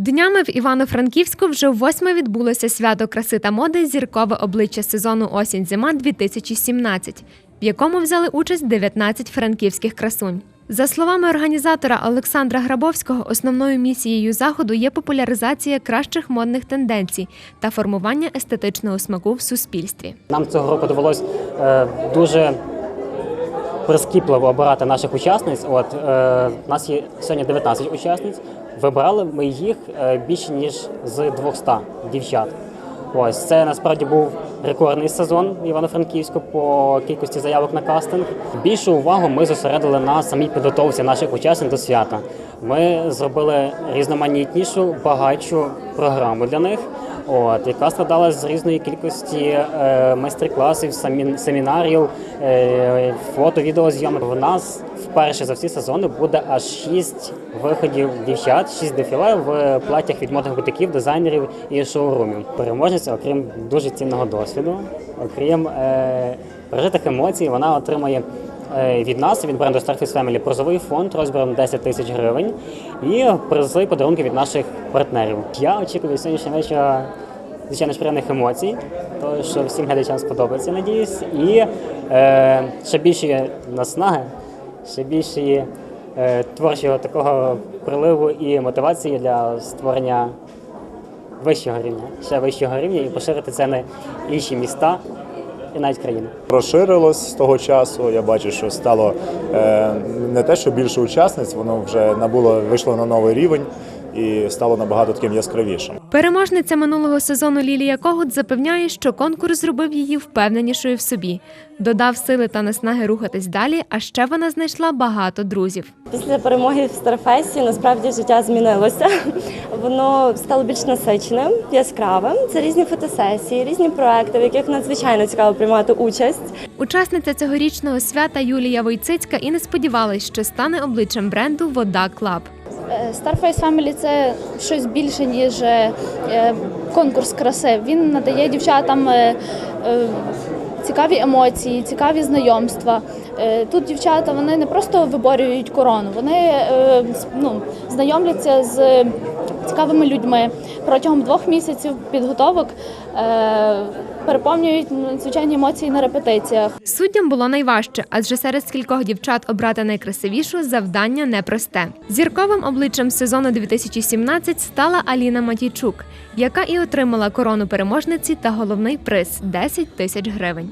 Днями в Івано-Франківську вже восьме відбулося свято краси та моди зіркове обличчя сезону осінь-зима 2017, в якому взяли участь 19 франківських красунь. За словами організатора Олександра Грабовського, основною місією заходу є популяризація кращих модних тенденцій та формування естетичного смаку в суспільстві. Нам цього року довелось е, дуже прискіпливо обирати наших учасниць. От е, нас є сьогодні 19 учасниць. Вибирали ми їх е, більше ніж з 200 дівчат. Ось це насправді був рекордний сезон Івано-Франківську по кількості заявок на кастинг. Більшу увагу ми зосередили на самій підготовці наших учасниць до свята. Ми зробили різноманітнішу, багатшу програму для них. От, яка складалась з різної кількості е, майстер-класів, самі- семінарів, е, фото, відеозйомок. В нас вперше за всі сезони буде аж шість виходів дівчат, шість дефіле в платтях від модних бутиків, дизайнерів і шоурумів. Переможниця, окрім дуже цінного досвіду, окрім е, пережитих емоцій, вона отримає. Е, Від нас, від бренду Starface Family, призовий фонд розміром 10 тисяч гривень і призи подарунки від наших партнерів. Я очікую сьогоднішнього вечора звичайно ж приємних емоцій, то що всім глядачам сподобається, надіюсь. І е, ще більше наснаги, ще більше е, творчого такого приливу і мотивації для створення вищого рівня, ще вищого рівня і поширити це на інші міста і навіть країни. Розширилось з того часу. Я бачу, що стало е, не те, що більше учасниць, воно вже набуло, вийшло на новий рівень і стало набагато таким яскравішим. Переможниця минулого сезону Лілія Когут запевняє, що конкурс зробив її впевненішою в собі, додав сили та наснаги рухатись далі. А ще вона знайшла багато друзів. Після перемоги в Старфесі насправді життя змінилося. Воно стало більш насиченим, яскравим. Це різні фотосесії, різні проекти, в яких надзвичайно цікаво приймати участь. Учасниця цьогорічного свята Юлія Войцицька і не сподівалась, що стане обличчям бренду Вода Клаб. Е, Starface Family – це щось більше, ніж е, е, конкурс краси. Він надає дівчатам цікаві емоції, цікаві знайомства. Тут дівчата вони не просто виборюють корону, вони ну, знайомляться з цікавими людьми. Протягом двох місяців підготовок переповнюють надзвичайні емоції на репетиціях. Суддям було найважче, адже серед кількох дівчат обрати найкрасивішу завдання непросте. Зірковим обличчям сезону 2017 стала Аліна Матійчук, яка і отримала корону переможниці та головний приз 10 тисяч гривень.